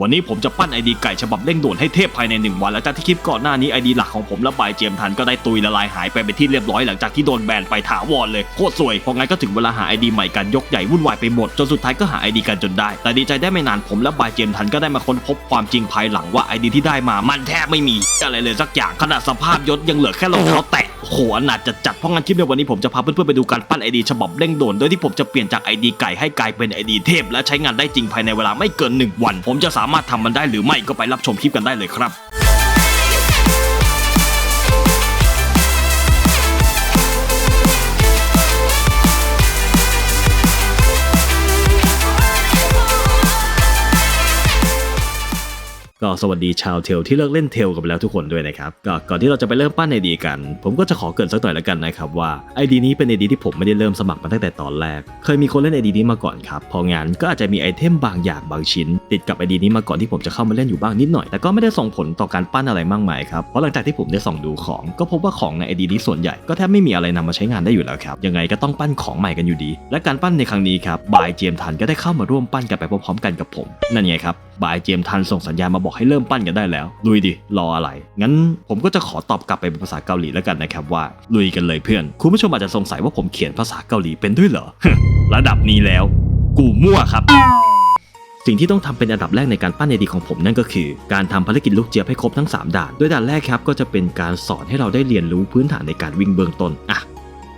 วันนี้ผมจะปั้นไอดีไก่ฉบับเร่งด่วนให้เทพภายใน 1 วันหลังจากที่คลิปก่อนหน้านี้ไอดีหลักของผมและบายเจมทันก็ได้ตุยละลายหายไปเป็นที่เรียบร้อยหลังจากที่โดนแบนไปถาวรเลยโคตรสวยเพราะงั้นก็ถึงเวลาหาไอดีใหม่กันยกใหญ่วุ่นวายไปหมดจนสุดท้ายก็หาไอดีกันจนได้ แต่ดีใจได้ไม่นานผมและบายเจมทันก็ได้มาค้นพบความจริงภายหลังว่าไอดีที่ได้มามันแทบไม่มีอะไรเลยสักอย่างขนาดสภาพยศยังเหลือแค่รองเท้าแตะ โหอนาจจะจัดเพราะงั้นคลิปในวันนี้ผมจะพาเพื่อนๆไปดูการปั้นไอดีฉบับเร่งด่วนโดยที่ผมจะเปลี่ยนจากไอดีไก่ให้กลายเป็นไอดีเทพ และใช้งานได้จริงภายในเวลาไม่เกิน 1 วัน ผมจะสามารถทำมันได้หรือไม่ก็ไปรับชมคลิปกันได้เลยครับ ก็สวัสดีชาวเทลที่เลิกเล่นเทลกันไปแล้วทุกคนด้วยนะครับก็ก่อนที่เราจะไปเริ่มปั้นไอดีกัน ผมก็จะขอเกินสักหน่อยแล้วกันนะครับว่าไอดีนี้เป็นไอดีที่ผมไม่ได้เริ่มสมัครมาตั้งแต่ตอนแรก เคยมีคนเล่นไอดีนี้มาก่อนครับพองานก็อาจจะมีไอเทมบางอย่างบางชิ้น ติดกับไอดีนี้มาก่อนที่ผมจะเข้ามาเล่นอยู่บ้างนิดหน่อย แต่ก็ไม่ได้ส่งผลต่อการปั้นอะไรมากมายครับเพราะหลังจากที่ผมได้ส่องดูของ ก็พบว่าของในไอดีนี้ส่วนใหญ่ก็แทบไม่มีอะไรนำมาใช้งานได้อยู่แล้วครับยังไงก็ต้องปั้นของใหม่กันอยู่ดี และการปั้นในครั้งนี้ครับบายเจมทันก็ได้เข้ามาร่วมปั้นกันไปพร้อมๆกันกับผม นั่นไงครับบายเจมทันส่งสัญญาณมาบอกให้เริ่มปั้นกันได้แล้วลุยดิรออะไร งั้นผมก็จะขอตอบกลับไปเป็นภาษาเกาหลีแล้วกันนะครับว่าลุยกันเลยเพื่อน คุณผู้ชมอาจจะสงสัยว่าผมเขียนภาษาเกาหลีเป็นด้วยเหรอระดับนี้แล้ว กูมั่วครับสิ่งที่ต้องทำเป็นอันดับแรกในการปั้นไอดีของผมนั่นก็คือการทำภารกิจลูกเจี๊ยบให้ครบทั้ง 3 ด่าน โดยด่านแรกครับก็จะเป็นการสอนให้เราได้เรียนรู้พื้นฐานในการวิ่งเบื้องต้น อะ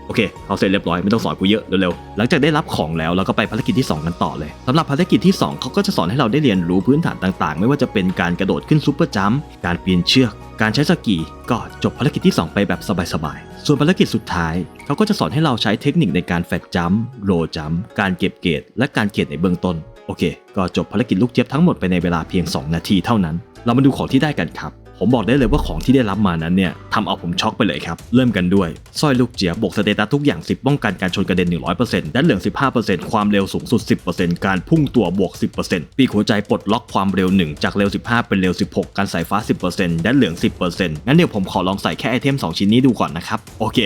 โอเคเอาเสร็จเรียบร้อยไม่ต้องสอนกูเยอะเร็วๆหลังจากได้รับของแล้วเราก็ไปภารกิจที่ 2 กันต่อเลยสำหรับภารกิจที่ 2เขาก็จะสอนให้เราได้เรียนรู้พื้นฐานต่างๆ ไม่ว่าจะเป็นการกระโดดขึ้นซูเปอร์จัมป์การปีนเชือก การใช้สกีก็จบภารกิจที่ 2 ไปแบบสบายๆส่วนภารกิจสุดท้ายเขาก็จะสอนให้เราใช้เทคนิคในการแฟกจัมป์โรจัมป์การเก็บเกรดและการเกรดในเบื้องต้นโอเค ก็จบภารกิจลูกเจี๊ยบทั้งหมดไปในเวลาเพียง 2 นาทีเท่านั้น เรามาดูของที่ได้กันครับ ผมบอกได้เลยว่าของที่ได้รับมานั้นเนี่ยทำเอาผมช็อกไปเลยครับ เริ่มกันด้วยสร้อยลูกเจียบบวกสเตตัสทุกอย่าง 10 ป้องกันการชนกระเด็น 100%ด้านเหลือง 15%ความเร็วสูงสุด 10%การพุ่งตัวบวก 10%ปีกหัวใจปลดล็อกความเร็ว 1 จากเร็ว 15 เป็นเร็ว 16 การสายฟ้า 10%ด้านเหลือง 10%งั้นเดี๋ยวผมขอลองใส่แค่ไอเทม 2 ชิ้นนี้ดูก่อนนะครับ โอเค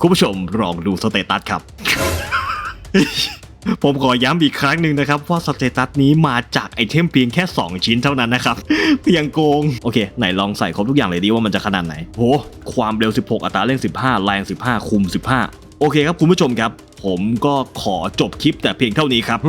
คุณผู้ชมลองดูสเตตัสครับ ผมขอย้ำอีกครั้งหนึ่งนะครับว่าสเตตัสนี้มาจากไอเทมเพียงแค่ 2 ชิ้นเท่านั้นนะครับเพียงโกง โอเค ไหนลองใส่ครบทุกอย่างเลยดีว่ามันจะขนาดไหนโหความเร็ว 16 อัตราเร่ง 15 แรง 15 คุม 15 โอเคครับคุณผู้ชมครับ ผมก็ขอจบคลิปแต่เพียงเท่านี้ครับ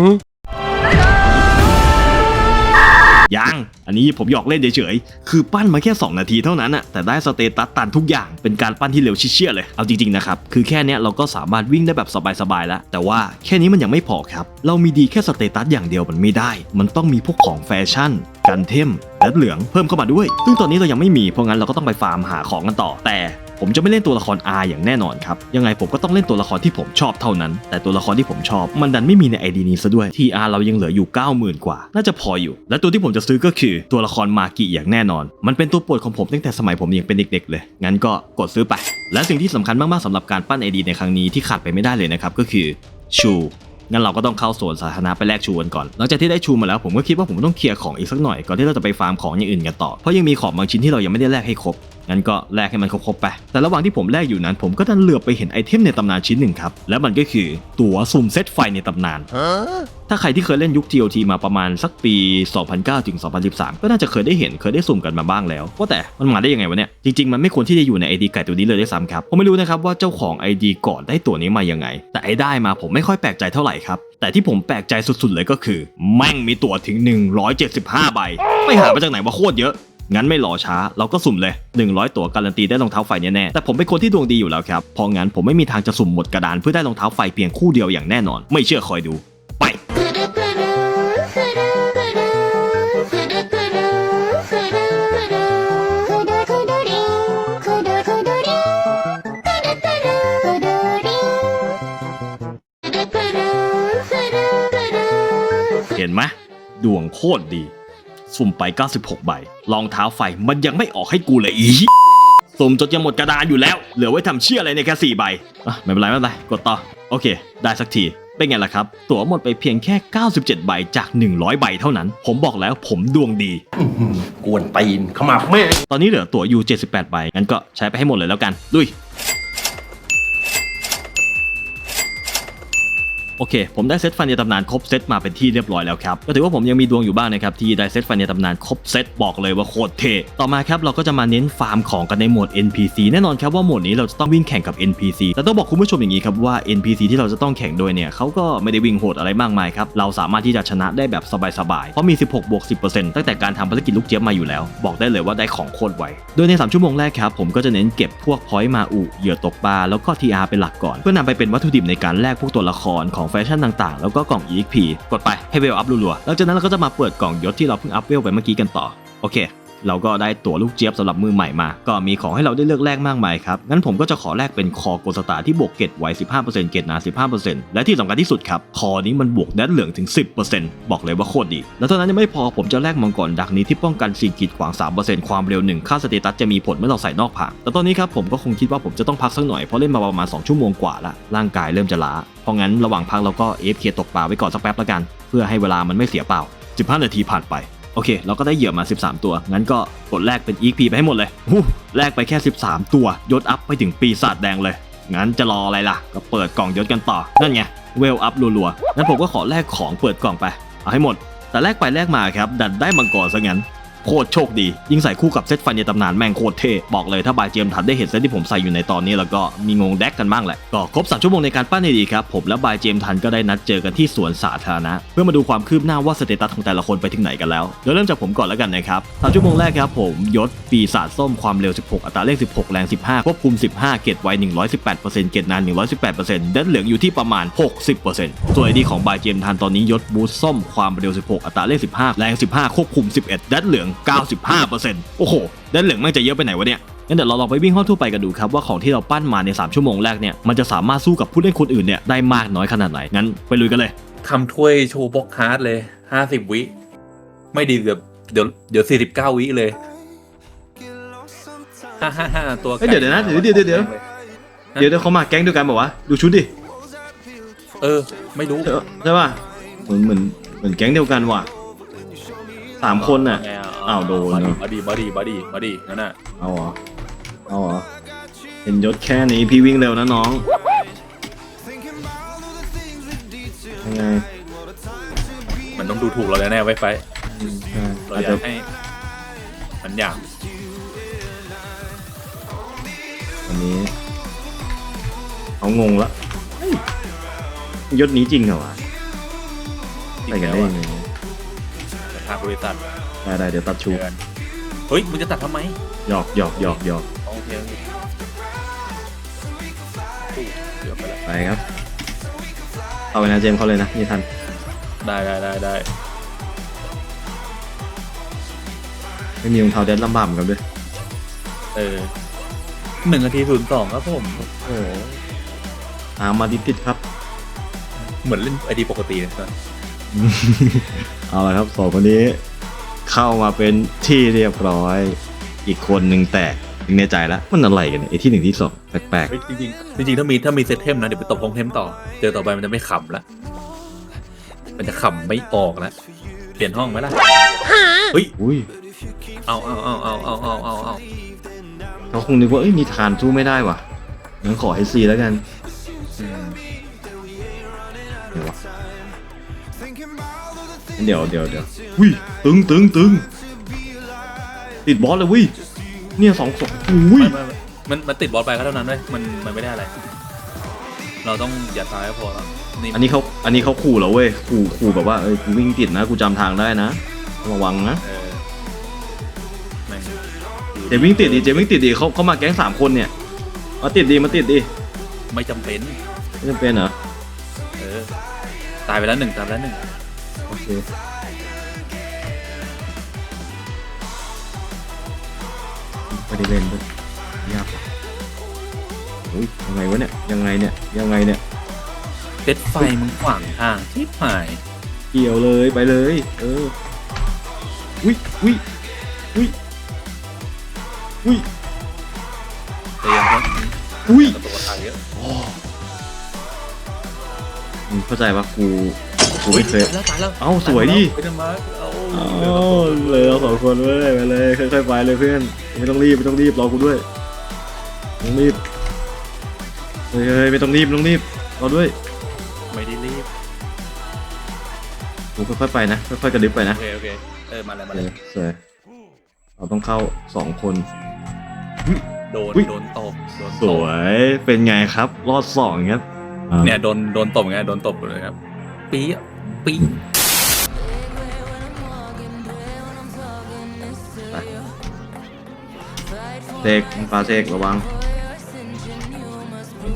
ยัง อันนี้ผมหยอกเล่นเฉยๆ คือปั้นมาแค่ 2 นาทีเท่านั้นอะแต่ได้สเตตัสตันทุกอย่าง เป็นการปั้นที่เร็วเชี่ยๆเลย เอาจริงๆนะครับ คือแค่นี้เราก็สามารถวิ่งได้แบบสบายๆแล้ว แต่ว่าแค่นี้มันยังไม่พอครับ เรามีดีแค่สเตตัสอย่างเดียวมันไม่ได้ มันต้องมีพวกของแฟชั่น กันเทมและเหลืองเพิ่มเข้ามาด้วย ซึ่งตอนนี้เรายังไม่มี เพราะงั้นเราก็ต้องไปฟาร์มหาของกันต่อ แต่ ผมจะไม่เล่นตัวละคร R อย่างแน่นอนครับ ยังไงผมก็ต้องเล่นตัวละครที่ผมชอบเท่านั้น แต่ตัวละครที่ผมชอบ มันดันไม่มีใน ID นี้ซะด้วย TR เรายังเหลืออยู่ 90,000 กว่า น่าจะพออยู่ และตัวที่ผมจะซื้อก็คือตัวละครมากิอย่างแน่นอน มันเป็นตัวโปรดของผมตั้งแต่สมัยผมยังเป็นเด็กๆ เลย งั้นก็กดซื้อไป และสิ่งที่สำคัญมากๆสำหรับการปั้น ID ในครั้งนี้ที่ขาดไปไม่ได้เลยนะครับก็คือชูงั้นเราก็ต้องเข้าสวนสาธารณะไปแลกชูกันก่อน หลังจากที่ได้ชูมาแล้วผมก็คิดว่าผมต้องเคลียร์ของอีกสักหน่อยก่อนที่เราจะไปฟาร์มของอย่างอื่นกันต่อ เพราะยังมีของบางชิ้นที่เรายังไม่ได้แลกให้ครบ งั้นก็แลกให้มันครบๆไป แต่ระหว่างที่ผมแลกอยู่นั้น ผมก็ดันเหลือบไปเห็นไอเทมในตำนานชิ้นหนึ่งครับ และมันก็คือตั๋วสุ่มเซตไฟในตำนาน ถ้าใครที่เคยเล่นยุค TOT มาประมาณสักปี 2009ถึง2013 ก็น่าจะเคยได้เห็นเคยได้สุ่มกันมาบ้างแล้วว่าแต่มันมาได้ยังไงวะเนี่ย จริงๆ มันไม่ควรที่จะอยู่ใน ID ไก่ตัวนี้เลยด้วยซ้ำครับ ผมไม่รู้นะครับว่าเจ้าของ ID ก่อนได้ตัวนี้มายังไง แต่ไอ้ได้มาผมไม่ค่อยแปลกใจเท่าไหร่ครับแต่ที่ผมแปลกใจสุดๆเลยก็คือ แม่งมีตั๋วถึง 175 ใบไปหามาจากไหนว่าโคตรเยอะ งั้นไม่รอช้า เราก็สุ่มเลย 100 ตัวการันตีได้รองเท้าไฟแน่แต่ผมเป็นคนที่ดวงดีอยู่แล้วครับพอางั้นผมไม่มีทางจะสุ่มหมดกระดานเพื่อได้รองเท้าไฟเพียงคู่เดียวอย่างแน่นอน ไม่เชื่อคอยดู ไปเห็นไหมดวงโคตรดี สุ่มไป 96 ใบรองเท้าไฟมันยังไม่ออกให้กูเลยอีสุ่มจนจะหมดกระดานอยู่แล้ว เหลือไว้ทำเชี่ยอะไรในยแค่4ใบอะไม่เป็นไรไม่เป็นไรกดต่อ โอเค ได้สักที เป็นไงล่ะครับ ตั๋วหมดไปเพียงแค่ 97 ใบจาก 100 ใบเท่านั้น ผมบอกแล้วผมดวงดีกวนตีนขมับแม่ตอนนี้เหลือตั๋วอยู่ 78 ใบงั้นก็ใช้ไปให้หมดเลยแล้วกันลุย โอเค ผมได้เซตฟันในตำนานครบเซตมาเป็นที่เรียบร้อยแล้วครับ ก็ถือว่าผมยังมีดวงอยู่บ้างนะครับที่ได้เซตฟันในตำนานครบเซตบอกเลยว่าโคตรเท่ต่อมาครับเราก็จะมาเน้นฟาร์มของกันในโหมด NPC แน่นอนครับว่าโหมดนี้เราจะต้องวิ่งแข่งกับ NPC แต่ต้องบอกคุณผู้ชมอย่างนี้ครับว่า NPC ที่เราจะต้องแข่งด้วยเนี่ยเขาก็ไม่ได้วิ่งโหดอะไรมากมายครับเราสามารถที่จะชนะได้แบบสบายๆเพราะมี 16บวก10%ตั้งแต่การทำภารกิจลูกเจี๊ยบมาอยู่แล้ว บอกได้เลยว่าได้ของโคตรไวโดยใน 3 ชั่วโมงแรกครับผมก็จะเน้นเก็บพวกพอยต์มาอุเหยื่อตกปลาแล้วก็ TR เป็นหลักก่อน เพื่อนำไปเป็นวัตถุดิบในการแลกพวกตัวละครของแฟชั่นต่างๆ แล้วก็กล่อง EXP กดไปให้เวลอัพรัวๆหลังจากนั้นเราก็จะมาเปิดกล่องยศที่เราเพิ่งอัพเวลไปเมื่อกี้กันต่อโอเค เราก็ได้ตั๋วลูกเจี๊ยบสำหรับมือใหม่มา ก็มีของให้เราได้เลือกแลกมากมายครับ งั้นผมก็จะขอแลกเป็นคอโกสตาที่บวกเกตไว้ 15%เกตหนา15%และที่สำคัญที่สุดครับ คอนี้มันบวกแดดเหลืองถึง 10%บอกเลยว่าโคตรดี แล้วเท่านั้นยังไม่พอผมจะแลกมังกรดักนี้ที่ป้องกันสิ่งกีดขวาง 3%ความเร็ว 1 ค่าสเตตัสจะมีผลเมื่อเราใส่นอกผากแต่ตอนนี้ครับผมก็คงคิดว่าผมจะต้องพักสักหน่อยเพราะเล่นมาประมาณ 2 ชั่วโมงกว่าละร่างกายเริ่มจะล้าเพราะงั้นระหว่างพักเราก็ AFK ตกปลาไว้ก่อนสักแป๊บละกัน เพื่อให้เวลามันไม่เสียเปล่า 15 นาทีผ่านไป โอเค เราก็ได้เหยื่อมา 13 ตัว งั้นก็กดแลกเป็นอีกพีไปให้หมดเลยหูแลกไปแค่ 13 ตัวยศอัพไปถึงปีศาจแดงเลย งั้นจะรออะไรล่ะ ก็เปิดกล่องยศกันต่อ นั่นไง เวลอัพรัวๆ งั้นผมก็ขอแลกของเปิดกล่องไป เอาให้หมด แต่แลกไปแลกมาครับ ดันได้มังกรซะงั้น โคตรโชคดี ยิ่งใส่คู่กับเซตไฟในตำนานแม่งโคตรเท่บอกเลยถ้าบายเจมส์ทันได้เห็นเซตที่ผมใส่อยู่ในตอนนี้แล้วก็มีงงแดกกันบ้างแหละก็ครบ3ชั่วโมงในการปั้นในดีครับผมและบายเจมส์ทันก็ได้นัดเจอกันที่สวนสาธารณะเพื่อมาดูความคืบหน้าว่าสเตตัสของแต่ละคนไปถึงไหนกันแล้วเดี๋ยวเริ่มจากผมก่อนแล้วกันนะครับสามชั่วโมงแรกครับผมยศปีศาจส้มความเร็ว 16 อัตราเลข 16 แรง 15 ควบคุม 15 เกตไว 118%เกตนาน 118%เดนเหลืองอยู่ที่ประมาณ 60%ส่วนไอดีของบายเจมทันตอนนี้ยศบูสต์ส้มความเร็ว 16 อัตราเลข 15 แรง 15 ควบคุม 11 เดนเหลือง95%โอ้โหเดนเหลืองไม่งจะเยอะไปไหนวะเนี่ยงั้นเดี๋ยวเราลองไปวิ่งห้องทั่วไปกันดูครับว่าของที่เราปั้นมาใน 3 ชั่วโมงแรกเนี่ยมันจะสามารถสู้กับผู้เล่นคนอื่นเนี่ยได้มากน้อยขนาดไหนงั้นไปลุยกันเลยทำถ้วยโชว์บ็อกฮาร์ดเลยห้าสิบวิ ไม่ดีเดี๋ยวเดี๋ยวเดี๋ยวสี่สิบเก้าวิเลยฮ่าฮ่าฮ่าตัวเฮ้ยเดี๋ยวเดี๋ยวนะเดี๋ยวเดี๋ยวเดี๋ยวเดี๋ยวเดี๋ยวเขามาแก๊งเดียวกันบอกว่าดูชุดดิเออ ไม่รู้ใช่ใช่ป่ะเหมือนเหมือนเหมือนแก๊งเดียวกันว่ะสามคนน่ะไงะ อ้าวโดนมาดีเนอะมาดีมาดีมาดีมาดีนั่นน่ะเอาเหรอเอาเหรอเห็นยศแค่นี้พี่วิ่งเร็วนะน้องยังไงมันต้องดูถูกเราแน่ๆไว้ไฟอ่าเราอาจอยาจะกให้ มันอย่างอันนี้เขางงละเฮ้ยยศนี้จริงเหรอวะจริไปงกันแล้วได้อะยังไงแต่ทางบริษัท ได้ได้เดี๋ยวตัดชูเดือนเฮ้ยมึงจะตัดทำไมหยอกหยอกหยอกหยอกโอเคโอเคอู้เกือบไปแล้วไปครับ เอาไปนะเจมส์เขาเลยนะนี่ทันได้ได้ได้ได้ไม่มีรองเท้าแดนลำบากเหมือนกันด้วยเออหนึ่งนาทีศูนย์สองครับผมโอ้โหตามมาติดติดๆครับ เหมือนเล่นไอดีปกติเลยนะ เอาละครับสองคนนี้ เข้ามาเป็นที่เรียบร้อย อีกคนหนึ่งแตกนึในใจแล้วมันอะไรกันไอ้ที่หนึ่งที่สองแปลกๆจริงจริงถ้ามีถ้ามีเซตเทมนะเดี๋ยวไปตบฮงเทมต่อ เจอต่อไปมันจะไม่ขำละมันจะขำไม่ออกละเปลี่ยนห้องไหมล่ะเฮ้ยอุ้เอาเอาเอาเอาเอาเอาเอาเขาคงนึกว่าเอ้ยมีฐานสู้ไม่ได้วะงั้นขอให้ซีแล้วกัน เดี๋ยวเดี๋ยวเดี๋ยวอุ้ยตึงตึงตึงติดบอสเลยวิเนี่ยสองสองอุ้ยไม่ไม่ไม่มันมันติดบอลไปก็เท่านั้นเลยมันมันไม่ได้อะไร เราต้องอย่าตายก็พอแล้วนี่อันนี้เขาอันนี้เขาขู่แล้วเว้ยขู่ขู่แบบว่าเอ้ยกูวิ่งติดนะกูจำทางได้นะระวังนะเออแม่งเจวิ่งติดดิเจวิ่งติดดิเขาเขามาแก๊งสามคนเนี่ยมาติดดิมาติดดิไม่จำเป็นไม่จำเป็นเหรอเออ ตายไปแล้วหนึ่งตายไปแล้วหนึ่งโอเคไม่ได้เล่นด้วยยากว่ะเฮ้ยยังไงวะเนี่ย ยังไงเนี่ย ยังไงเนี่ยเซตไฟมึงขวางทางที่หาย เกี่ยวเลยไปเลย เออวิวิวิวิแต่ยังต้องวิตัวทางเยอะ มึงเข้าใจปะกูกูไม่เคยตายแล้วตายแล้วเอ้าสวยดิ ไปทำไมเอาอ๋อเลยเราสองคนเลยไปเลยค่อยๆไปเลยเพื่อนไม่ต้องรีบไม่ต้องรีบรอกูด้วยไม่ต้องรีบเฮ้ยเฮ้ยไม่ต้องรีบไม่ต้องรีบรอด้วยไม่ได้รีบกูค่อยๆไปนะค่อยๆกระดึบไปนะโอเคโอเคเออมาเลยโอมาเคเลยสวยเราต้องเข้าสองคน โดนอุ๊ย โดนตบโดนสตบวยเป็นไงครับ รอดสองครับอ่า เนี่ยโดนโดนตบไงโดนตบเลยครับปี๊ะปี๊ะเสกปลาเสกระวัง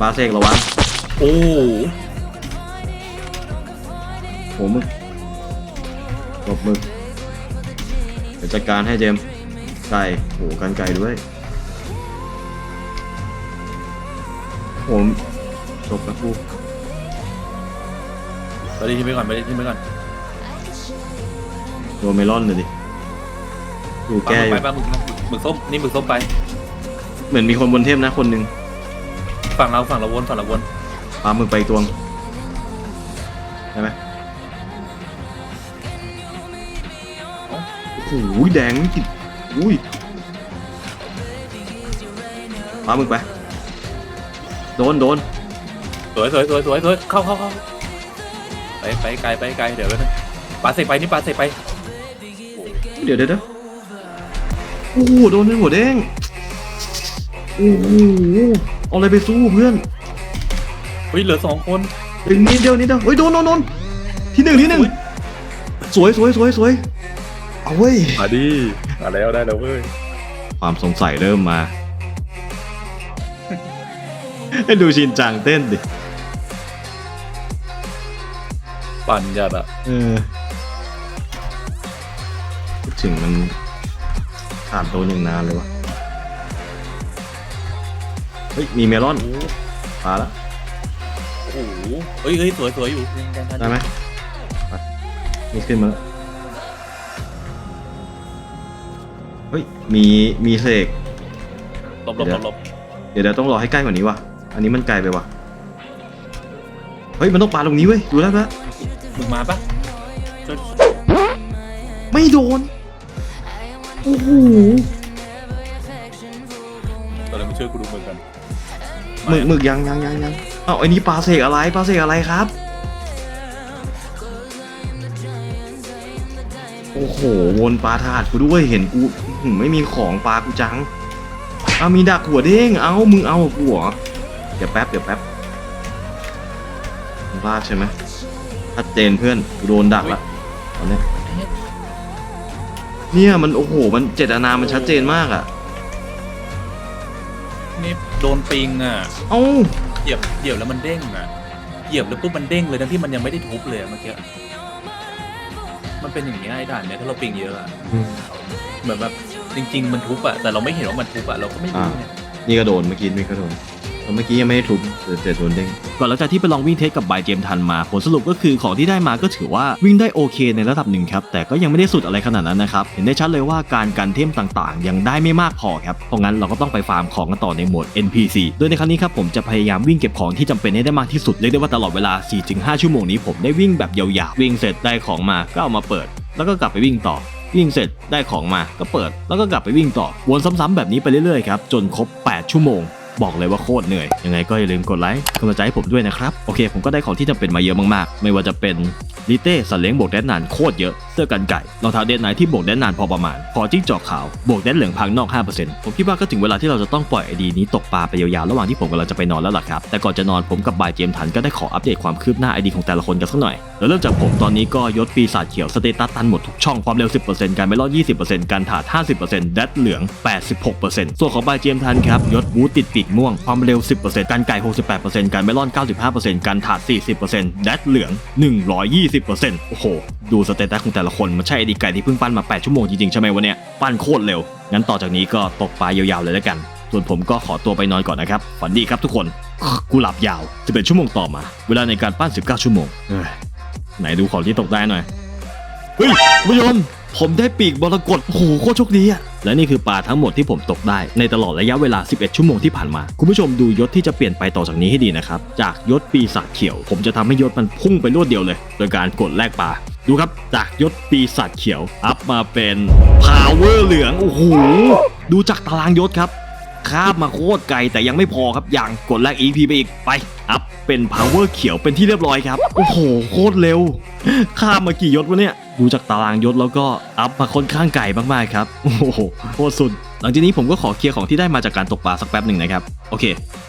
ปลาเสกระวังโอ้โหโหมึกตบมึกเดี๋ยวจัดการให้เจมส์ไก่โหกันไก่ด้วยผม จบแล้วกูไปดีที่ไปก่อนไปดีที่ไปก่อนโดนเมลอนเลยดิดูปลาแก้หอมึกยู่ไปปลาหมึกหมึกส้มนี่หมึกส้มไป เหมือนมีคนบนเทพนะคนหนึ่งฝั่งเราฝั่งเราวนฝั่งเราวนปลาหมึกไปอีกตัวงใช่ไหมโอ้โหแดงกิดอุ้ยปลาหมึกไป โดนโดนส วยสวยสวยสวยสวยเข้าเข้าเข้าไปไปไกลไปไกลเดี๋ยวกันงปลาเสกไปนี่ปลาเสกไปเดี๋ยวเดี๋ยวเดี๋ยวโอ้โหโดนเป็นหัวแดงโอ้โหเอาอะไรไปสู้เพื่อนเฮ้ยเหลือสองคนเอ้ยนิดเดียวนิดเดียวเฮ้ยโดนโดนโดนที่หนึ่งที่หนึ่งสวยสวยสวยสวยเอาเว้ยมาดิมาแล้วได้แล้วเว้ยความสงสัยเริ่มมา ให้ดูชินจังเต้นดิ ปั่นยัดอะเออพูดถึงมันขาดโดนอย่างนานเลยวะเฮ้ย มีเมลอนโอ้ปลาละโหเฮ้ยเฮ้ยสวยสวยอยู่ได้ไหมไปนี่ขึ้นมาแล้วเฮ้ย มีมีเสกหลบหลบหลบหลบเดี๋ยวเดี๋ยวต้องรอให้ใกล้กว่านี้ว่ะ อันนี้มันไกลไปว่ะ เฮ้ย มันต้องปาตรงนี้เว้ย ดูแล้วปะ มึงมาปะช่วยไม่โดน โอ้โห ตอนนี้มาช่วยกูดูมึงกันหมึกหมึกยังยังยังยังเอ้าไอ้นี่ปลาเสกอะไรปลาเสกอะไรครับ โอ้โหวนปลาถาดกูด้วยเห็นกูอื้อหือไม่มีของปลากูจังเอามีดักหัวเด้งเอามึงเอากูเหรอเดี๋ยวแป๊บเดี๋ยวแป๊บมึงพลาดใช่ไหม ชัดเจนเพื่อนกูโดนดักละตอนเนี้ยเนี่ยมันโอ้โหมันเจตนามันชัดเจนมากอะนี่โดนปิงอะเอ้าเหยียบเหยียบแล้วมันเด้งอะเหยียบแล้วปุ๊บมันเด้งเลยทั้งที่มันยังไม่ได้ทุบเลยอะเมื่อกี้มันเป็นอย่างเงี้ยไอ้ด่านเนี้ยถ้าเราปิงเยอะอะเหมือนแบบจริง ๆ มันทุบอะแต่เราไม่เห็นว่ามันทุบอะเราก็ไม่รู้ไงนี่ก็โดนเมื่อกี้นี่ก็โดนแต่ เมื่อกี้ยังไม่ได้ทุบแต่แต่โดนเด้งก่อนหลังจากที่ไปลองวิ่งเทสกับบายเจมทันมา ผลสรุปก็คือของที่ได้มาก็ถือว่าวิ่งได้โอเคในระดับหนึ่งครับแต่ก็ยังไม่ได้สุดอะไรขนาดนั้นนะครับเห็นได้ชัดเลยว่าการกันเทมต่างๆ ยังได้ไม่มากพอครับเพราะงั้นเราก็ต้องไปฟาร์มของกันต่อในโหมด NPC โดยในครั้งนี้ครับผมจะพยายามวิ่งเก็บของที่จำเป็นให้ได้มากที่สุดเรียกได้ว่าตลอดเวลา 4-5 ชั่วโมงนี้ผมได้วิ่งแบบยาวๆวิ่งเสร็จได้ของมาก็เอามาเปิด แล้วก็กลับไปวิ่งต่อวิ่งเสร็จได้ของมาก็เปิด แล้วก็กลับไปวิ่งต่อวนซ้ำๆแบบนี้ไปเรื่อยๆครับจนครบ 8 ชั่วโมง บอกเลยว่าโคตรเหนื่อย ยังไงก็อย่าลืมกดไลค์กำลังใจให้ผมด้วยนะครับ โอเค ผมก็ได้ของที่จำเป็นมาเยอะมากๆ ไม่ว่าจะเป็นลิเต้สัตว์เลี้ยงบวกแดนนานโคตรเยอะ เสื้อกันไก่รองเท้าเดนไนที่บวกแดนนานพอประมาณ พอจิ้งจอกขาว บวกแดนเหลืองพังนอก 5%ผมคิดว่าก็ถึงเวลาที่เราจะต้องปล่อยไอดีนี้ตกปลาไปยาวๆ ระหว่างที่ผมกำลังจะไปนอนแล้วล่ะครับ แต่ก่อนจะนอนผมกับบายเจมส์ทันก็ได้ขออัปเดตความคืบหน้าไอดีของแต่ละคนกันสักหน่อยแล้วเริ่มจากผมตอนนี้ก็ยศปีศาจเขียวสเตตัสตันหมดทุกช่องความเร็ว 10%การไม่รอด 20%การถาด50%แดดเหลือง 86%ส่วนของบายเจมทันครับยศบูติดปีกม่วง ความเร็ว 10%การไก่ 68%การไม่รอด95%การถาด 40%แดดเหลือง 120%โอ้โห ดูสเตตัสของแต่ละคนมันใช่ไอดีไก่ที่เพิ่งปั้นมา 8 ชั่วโมงจริงๆ ใช่ไหมวะเนี่ย ปั้นโคตรเร็ว งั้นต่อจากนี้ก็ตกปลายาวๆเลยแล้วกัน ส่วนผมก็ขอตัวไปนอนก่อนนะครับ ฝันดีครับทุกคน กูหลับยาว11ชั่วโมงต่อมา เวลาในการปั้น 19 ชั่วโมงเอ้ยไหนดูของที่ตกได้หน่อย เฮ้ยคุณผู้ชม ผมได้ปีกบรกตโอ้โหโคตรโชคดีอะและนี่คือปลาทั้งหมดที่ผมตกได้ในตลอดระยะเวลา 11 ชั่วโมงที่ผ่านมา คุณผู้ชมดูยศที่จะเปลี่ยนไปต่อจากนี้ให้ดีนะครับ จากยศปีศาจเขียว ผมจะทำให้ยศมันพุ่งไปรวดเดียวเลย โดยการกดแลกปลา ดูครับ จากยศปีศาจเขียว อัพมาเป็นพาวเวอร์เหลือง โอ้โห ดูจากตารางยศครับข้ามมาโคตรไกลแต่ยังไม่พอครับ อย่างกดแรก EP ไปอีก ไป อัพเป็น power เขียวเป็นที่เรียบร้อยครับ โอ้โห โคตรเร็ว ข้ามมากี่ยศวะเนี่ย ดูจากตารางยศแล้วก็อัพมาค่อนข้างไก่มากๆครับ โอ้โหโคตรสุด หลังจากนี้ผมก็ขอเคลียร์ของที่ได้มาจากการตกปลาสักแป๊บหนึ่งนะครับ โอเค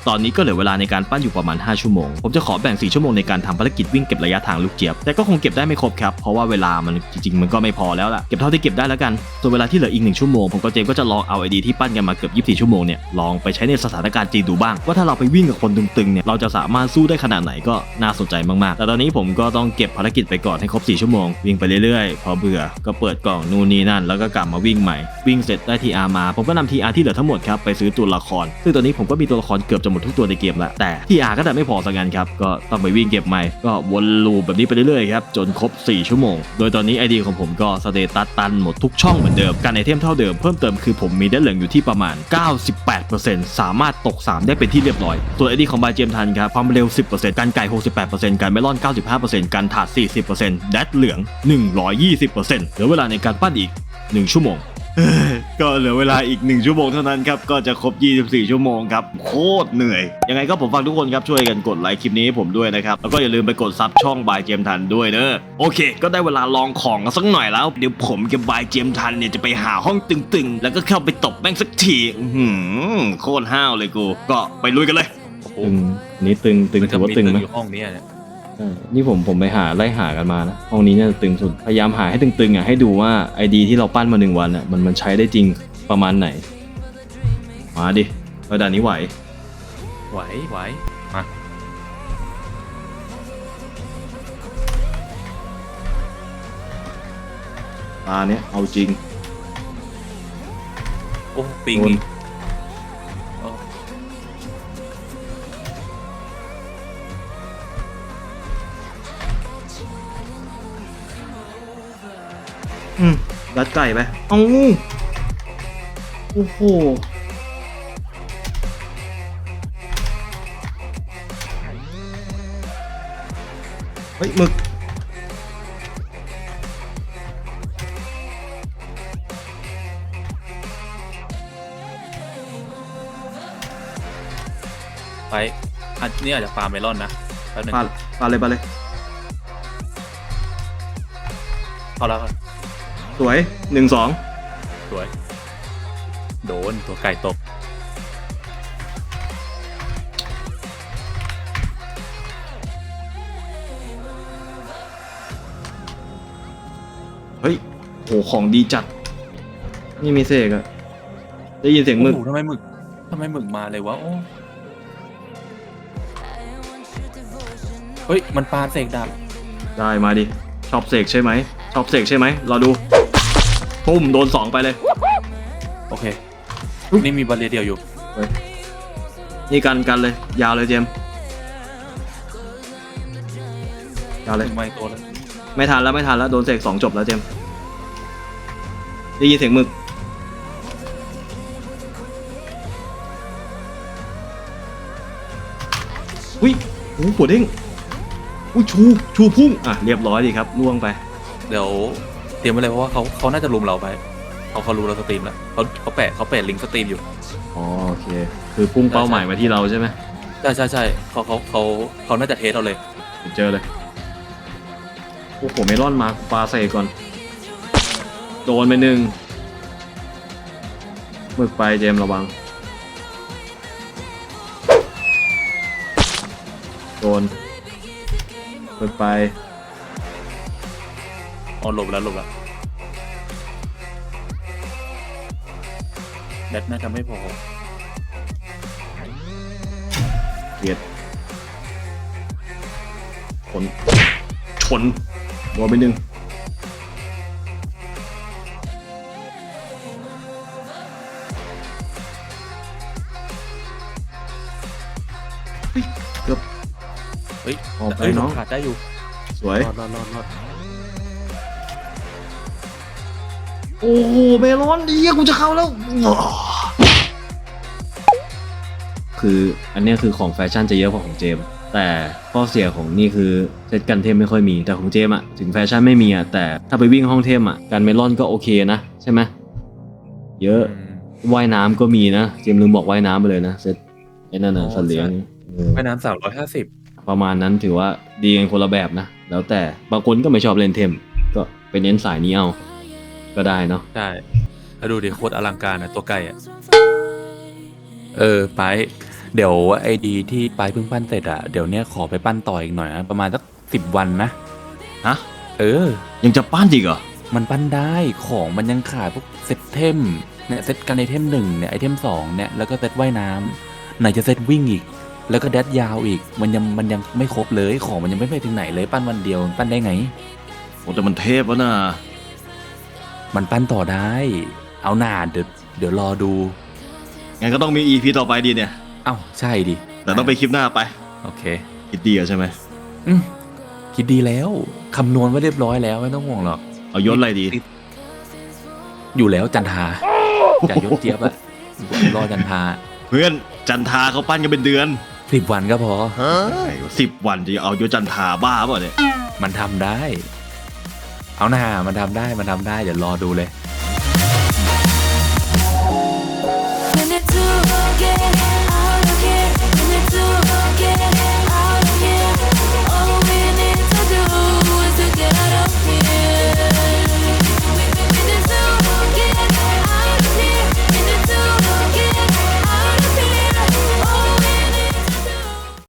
ตอนนี้ก็เหลือเวลาในการปั้นอยู่ประมาณ 5 ชั่วโมง ผมจะขอแบ่ง 4 ชั่วโมงในการทำภารกิจวิ่งเก็บระยะทางลูกเจี๊ยบ แต่ก็คงเก็บได้ไม่ครบครับ เพราะว่าเวลามันจริง ๆ มันก็ไม่พอแล้วล่ะ เก็บเท่าที่เก็บได้แล้วกัน ส่วนเวลาที่เหลืออีก 1 ชั่วโมง ผมกับเจมก็จะลองเอาไอดีที่ปั้นกันมาเกือบ24 ชั่วโมงเนี่ย ลองไปใช้ในสถานการณ์จริงดูบ้าง ว่าถ้าเราไปวิ่งกับคนตึงๆ เนี่ย เราจะสามารถสู้ได้ขนาดไหนก็น่าสนใจมากๆ แต่ตอนนี้ผมก็ต้องเก็บภารกิจไปก่อนให้ครบ 4 ชั่วโมง วิ่งไปเรื่อยๆ พอเบื่อ ก็เปิดกล่องนู่นนี่นั่น แล้วก็กลับมาวิ่งใหม่ วิ่งเสร็จได้ TR มา ผมก็นำ TR ที่เหลือทั้งหมดครับไปซื้อตัวละคร ซึ่งตอนนี้ผมก็มีตัวละครเกือบจะหมดทุกตัวในเกมแล้วแต่ TR ก็แต่ไม่พอสักงั้นครับก็ต้องไปวิ่งเก็บใหม่ก็วนลูปแบบนี้ไปเรื่อยๆครับจนครบ 4 ชั่วโมง โดยตอนนี้ ID ของผมก็สเตตัสตันหมดทุกช่องเหมือนเดิมการไอเทมเท่าเดิมเพิ่มเติมคือผมมีได้เหลืองอยู่ที่ประมาณ 98%สามารถตก 3 ได้เป็นที่เรียบร้อยตัว ID ของบาเจมทันครับความเร็ว 10%การไก่68%การเมลอน 95%การถาด40%แดดเหลือง 120%เหลือเวลาในการปั้นอีก 1 ชั่วโมง ก็เหลือเวลาอีก 1 ชั่วโมงเท่านั้นครับ ก็จะครบ 24 ชั่วโมงครับ โคตรเหนื่อย ยังไงก็ผมฝากทุกคนครับช่วยกันกดไลค์คลิปนี้ให้ผมด้วยนะครับ แล้วก็อย่าลืมไปกดซับช่องบายเจมทันด้วยเนอะโอเค ก็ได้เวลาลองของกันสักหน่อยแล้ว เดี๋ยวผมกับบายเจมทันเนี่ยจะไปหาห้องตึงๆ แล้วก็เข้าไปตบแม่งสักทีอื้อหือโคตรห้าวเลยกู ก็ไปลุยกันเลยโอ้โหตึงอันนี้ตึงตึงมันถืจะอว่ามีตึงตึงไหมอยู่ห้องเนี้ยเนี่ย ใช่นี่ผมผมไปหาไล่หากันมานะห้องนี้เนี่ยตึงสุด พยายามหาให้ตึงๆอะให้ดูว่าไอดีที่เราปั้นมาหนึ่งวันอะมันมันใช้ได้จริงประมาณไหน มาดิระดับนี้ไหว ไหวไหวมาตาเนี้ยเอาจริง โอ้ปิงโดน อีก ไก่ไปเอาโอ้โหเฮ้ยหมึกไปอันนี้อาจจะฟาร์มเมลอนนะแป๊บนึงปาปาเลยปาเลยเข้าแล้วครับส วยหนึ่งสองสวย โดนตัวไก่ตก เฮ้ยโหของดีจัด นี่มีเสกอะได้ยินเสียงหมึก โอ้โหทำไมหมึกทำไมหมึกมาเลยวะโอ้เฮ้ย มันปาเสกดาบได้มาดิชอบเสกใช่ไหมชอบเสกใช่ไหมรอดู ปุ้มโดนสองไปเลย โอเคอุ๊ยนี่มีบาเรียเดียวอยู่ นี่กันกันเลย ยาวเลยเจมส์ยาวเลย ไม่ตัวแล้วไม่ทันแล้วไม่ทันแล้วโดนเสกสองจบแล้วเจมส์ได้ยินเสียงหมึก อุ้ยโอ้โหหัวเด้งอุ้ยชู ชูพุ่ง อะ เรียบร้อยดีครับล่วงไป เดี๋ยว เตรียมไว้เลยเพราะว่าเขาเขาน่าจะรุมเราไปเขาเขารู้เราสตรีมแล้วเขาเขาแปะเขาแปะลิงก์สตรีมอยู่อ๋อโอเค คือพุ่งเป้าหมายมาที่เราใช่ไหมใช่ใช่ใช่เขาเขาเขาเขาน่าจะเทสเราเลยเดี๋ยวเจอเลยโอ้โหเมลอนมาปลาใส่ก่อน โดนไปหนึ่งหมึกไปเจมส์ระวัง โดนหมึกไป อ๋อหลบแล้วหลบแล้วแบทน่าจะไม่พอเกียดชนชนโดนไปหนึ่งเฮ้ยเกือบเฮ้ยออกไปเอ้ยเนาะขาดได้อยู่สวย รอดรอดรอดรอด โอ้โหเมลอนดีกูจะเข้าแล้ว คืออันเนี้ยคือของแฟชั่นจะเยอะกว่าของเจมส์แต่ข้อเสียของนี่คือเซตกันเทมไม่ค่อยมีแต่ของเจมส์อะถึงแฟชั่นไม่มีอะแต่ถ้าไปวิ่งห้องเทมอะการเมลอนก็โอเคนะ ใช่ไหมเยอะอืมว่ายน้ำก็มีนะ เจมส์ลืมบอกว่ายน้ำไปเลยนะเซตไอ้นั่นน่ะอ๋อสัตว์เลี้ยงใช่เออแม่น้ำสามร้อยห้าสิบประมาณนั้นถือว่าดีกันคนละแบบนะ แล้วแต่บางคนก็ไม่ชอบเล่นเทม ก็ไปเน้นสายนี้เอา ก็ได้เนาะใช่แล้วดูดิโคตรอลังการนะตัวไก่อะเออไปเดี๋ยวไอดีที่ไปเพิ่งปั้นเสร็จอะเดี๋ยวเนี้ยขอไปปั้นต่ออีกหน่อยนะประมาณสักสิบวันนะฮะเออ ยังจะปั้นอีกเหรอมันปั้นได้ของมันยังขาดพวกเซตเทมเนี่ยเซตกันไอเทมหนึ่งเนี่ยไอเทมสองเนี่ยแล้วก็เซตว่ายน้ำไหนจะเซตวิ่งอีก แล้วก็แดดยาวอีก มันยังมันยังไม่ครบเลยของมันยังไม่ไปถึงไหนเลยปั้นวันเดียวมันปั้นได้ไง โอ้แต่มันเทพวะนะ มันปั้นต่อได้ เอาหนาเดี๋ยวเดี๋ยวรอดู งั้นก็ต้องมี EP ต่อไปดีเนี่ย เอ้าใช่ดิแต่ต้องไปคลิปหน้าไป โอเค คิดดีอะใช่ไหม อืมคิดดีแล้ว คำนวณไว้เรียบร้อยแล้วไม่ต้องห่วงหรอก เอายศอะไรดี อยู่แล้วจันทาจ่ายยศเจี๊ยบอะรอจันทาเพื่อนจันทาเขาปั้นกันเป็นเดือนสิบวันก็พอ สิบวันจะเอายศจันทาบ้าเปล่าเนี่ย มันทำได้ เอาหน้ามันทำได้มันทำได้เดี๋ยวรอดูเลย